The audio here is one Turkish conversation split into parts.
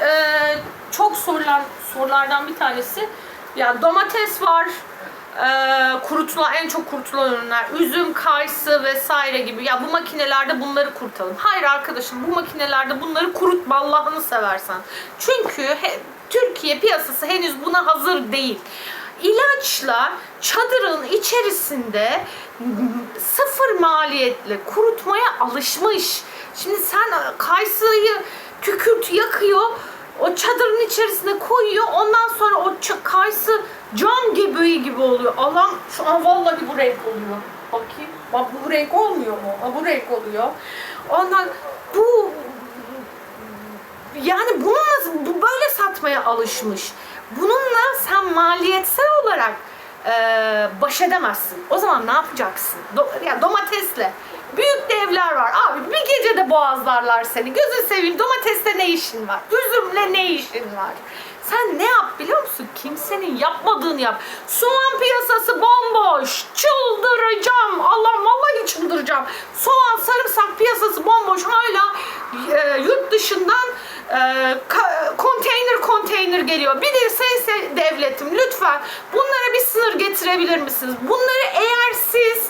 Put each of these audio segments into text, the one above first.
e, çok sorulan sorulardan bir tanesi. Ya domates var. E, kurutulan en çok kurutulan ürünler üzüm, kayısı vesaire gibi. Ya bu makinelerde bunları kurutalım. Hayır arkadaşım bu makinelerde bunları kurutma Allah'ını seversen. Çünkü he- Türkiye piyasası henüz buna hazır değil. İlaçla çadırın içerisinde sıfır maliyetle kurutmaya alışmış. Şimdi sen kayısıyı kükürt yakıyor, o çadırın içerisine koyuyor. Ondan sonra o kayısı cam gibi gibi oluyor. Allah'ım şu an vallahi bu renk oluyor. Bakayım. Bak bu renk olmuyor mu? Aa, bu renk oluyor. Ondan bu yani bunu nasıl bu böyle satmaya alışmış. Bununla sen maliyetsel olarak e, baş edemezsin. O zaman ne yapacaksın? Do- ya domatesle. Büyük devler var. Abi bir boğazlarlar seni. Gözü seveyim domatesle ne işin var? Üzümle ne işin var? Sen ne yap biliyor musun? Kimsenin yapmadığını yap. Soğan piyasası bomboş. Çıldıracağım. Allah vallahi çıldıracağım. Soğan sarımsak piyasası bomboş. Hala e, yurt dışından e, ka- konteyner konteyner geliyor. Sayın devletim lütfen bunlara bir sınır getirebilir misiniz? Bunları eğer siz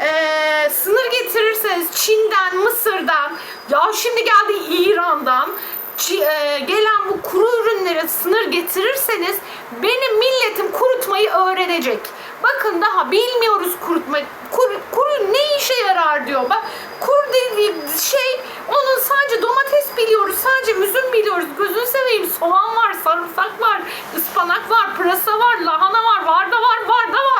e, sınır getirirseniz Çin'den, Mısır'dan, ya şimdi geldi İran'dan e, gelen bu kuru ürünlere sınır getirirseniz benim milletim kurutmayı öğrenecek. Bakın daha bilmiyoruz kurutma. Kuru, kuru ne işe yarar diyor. Bak kuru dediği şey onun sadece domates biliyoruz, sadece üzüm biliyoruz. Gözünü seveyim soğan var, sarımsak var, ıspanak var, pırasa var, lahana var, var da var, var da var.